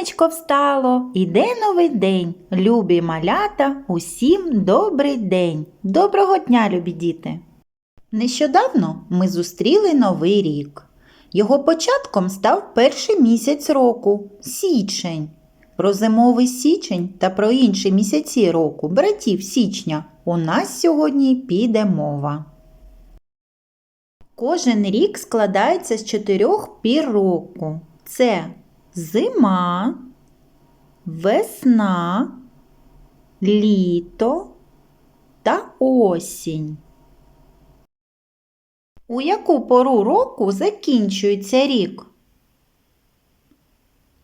Сонечко встало, іде новий день. Любі малята, усім добрий день. Доброго дня, любі діти! Нещодавно ми зустріли новий рік. Його початком став перший місяць року січень. Про зимовий січень та про інші місяці року, братів січня, у нас сьогодні піде мова. Кожен рік складається з чотирьох пір року. Це зима, весна, літо та осінь. У яку пору року закінчується рік?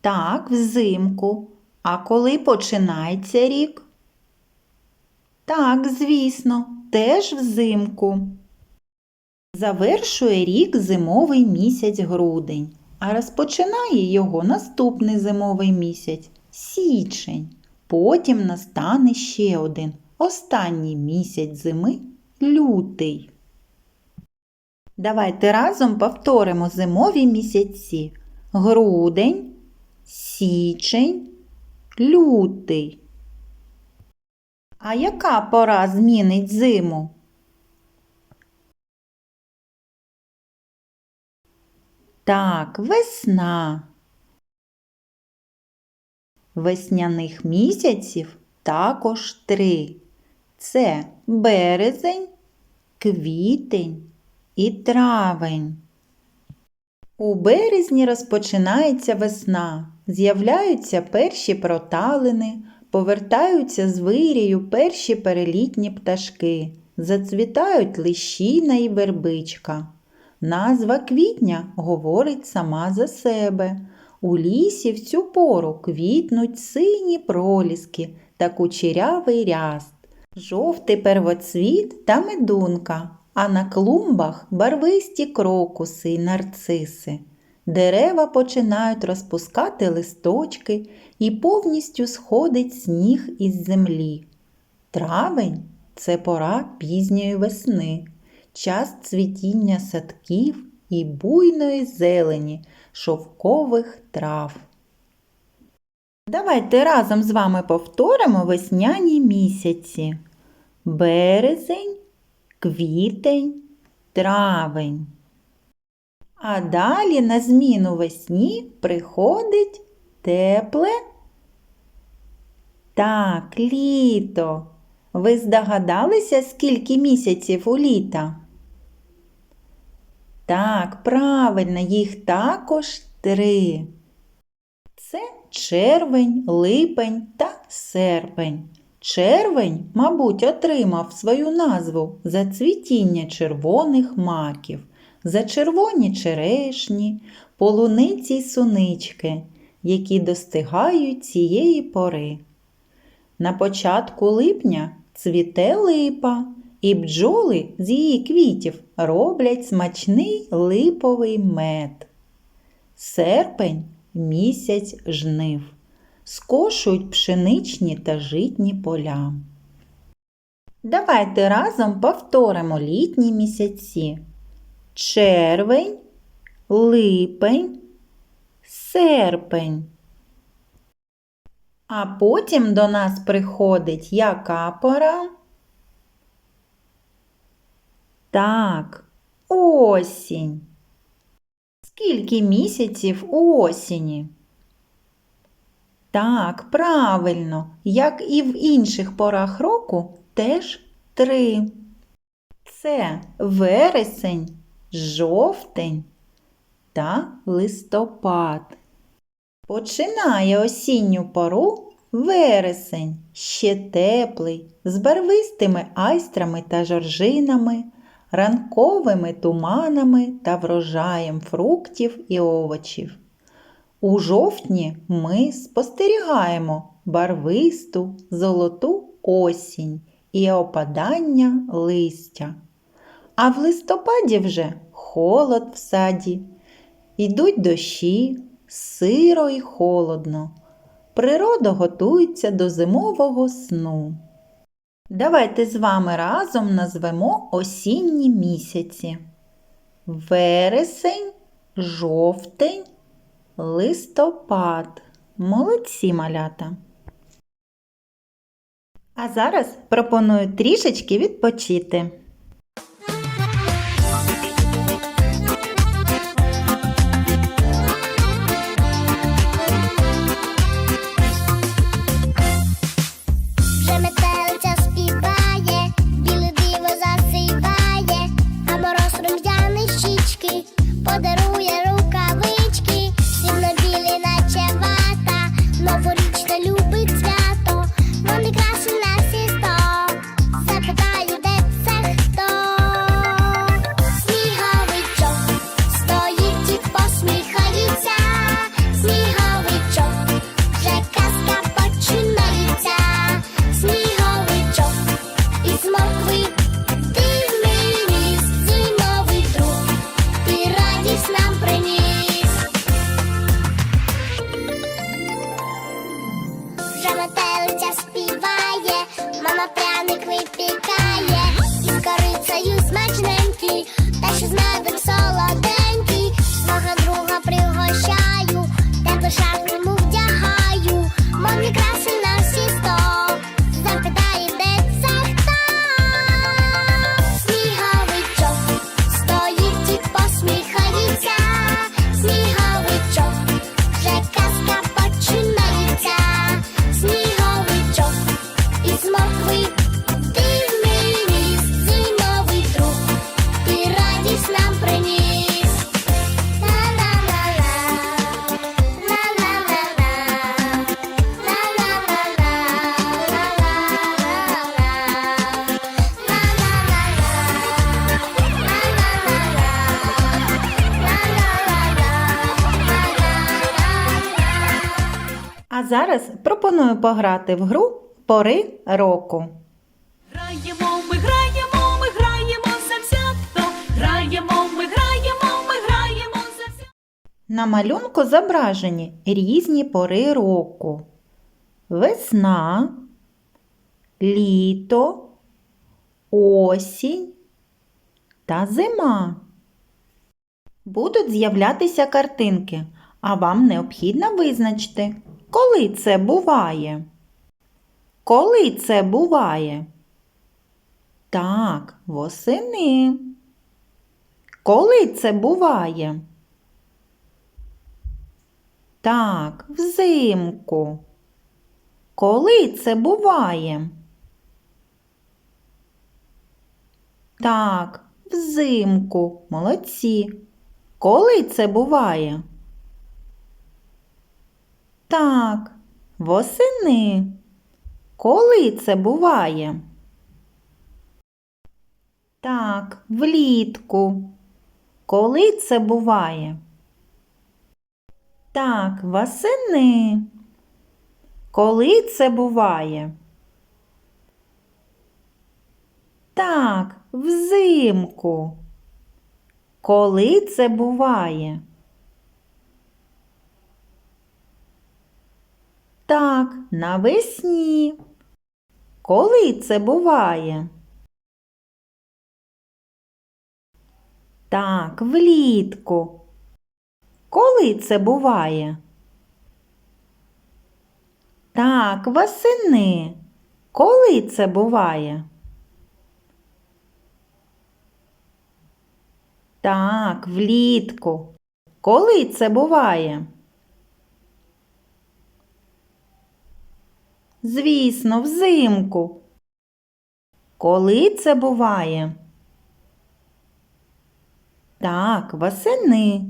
Так, взимку. А коли починається рік? Так, звісно, теж взимку. Завершує рік зимовий місяць грудень, а розпочинає його наступний зимовий місяць січень. Потім настане ще один останній місяць зими лютий. Давайте разом повторимо зимові місяці. Грудень, січень, лютий. А яка пора змінить зиму? Так, весна. Весняних місяців також три. Це березень, квітень і травень. У березні розпочинається весна, з'являються перші проталини, повертаються з вирію перші перелітні пташки, зацвітають лищіна і вербичка. Назва квітня говорить сама за себе. У лісі в цю пору квітнуть сині проліски та кучерявий ряст, жовтий первоцвіт та медунка, а на клумбах барвисті крокуси й нарциси. Дерева починають розпускати листочки і повністю сходить сніг із землі. Травень це пора пізньої весни, час цвітіння садків і буйної зелені шовкових трав. Давайте разом з вами повторимо весняні місяці. Березень, квітень, травень. А далі на зміну весні приходить тепле. Так, літо. Ви здогадалися, скільки місяців у літа? Так, правильно, їх також три. Це червень, липень та серпень. Червень, мабуть, отримав свою назву за цвітіння червоних маків, за червоні черешні, полуниці й сунички, які достигають цієї пори. На початку липня цвіте липа, і бджоли з її квітів роблять смачний липовий мед. Серпень місяць жнив. Скошують пшеничні та житні поля. Давайте разом повторимо літні місяці. Червень, липень, серпень. А потім до нас приходить яка пора? Так, осінь. Скільки місяців у осені? Так, правильно, як і в інших порах року, теж три. Це вересень, жовтень та листопад. Починає осінню пору вересень, ще теплий, з барвистими айстрами та жоржинами, ранковими туманами та врожаєм фруктів і овочів. У жовтні ми спостерігаємо барвисту золоту осінь і опадання листя. А в листопаді вже холод в саді, ідуть дощі, сиро і холодно. Природа готується до зимового сну. Давайте з вами разом назвемо осінні місяці. Вересень, жовтень, листопад. Молодці малята. А зараз пропоную трішечки відпочити. Та ще з зараз пропоную пограти в гру пори року. Граємо, ми граємо, ми граємо завзято. Граємо, ми граємо, ми граємо завзято. На малюнку зображені різні пори року: весна, літо, осінь та зима. Будуть з'являтися картинки, а вам необхідно визначити, коли це буває. Коли це буває? Так, восени. Коли це буває? Так, взимку. Коли це буває? Так, взимку. Молодці. Коли це буває? Так, восени. Коли це буває? Так, влітку. Коли це буває? Так, восени. Коли це буває? Так, взимку. Коли це буває? Так, навесні. Коли це буває? Так, влітку. Коли це буває? Так, восени. Коли це буває? Так, влітку. Коли це буває? Звісно, взимку. Коли це буває? Так, восени.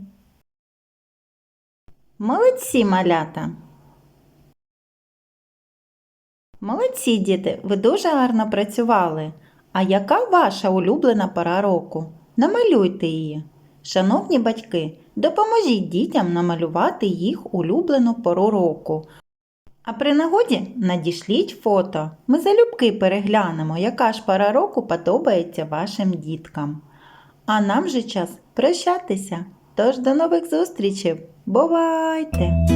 Молодці, малята. Молодці, діти, ви дуже гарно працювали. А яка ваша улюблена пора року? Намалюйте її. Шановні батьки, допоможіть дітям намалювати їх улюблену пору року. А при нагоді надішліть фото. Ми залюбки переглянемо, яка ж пара року подобається вашим діткам. А нам же час прощатися. Тож до нових зустрічей. Бувайте!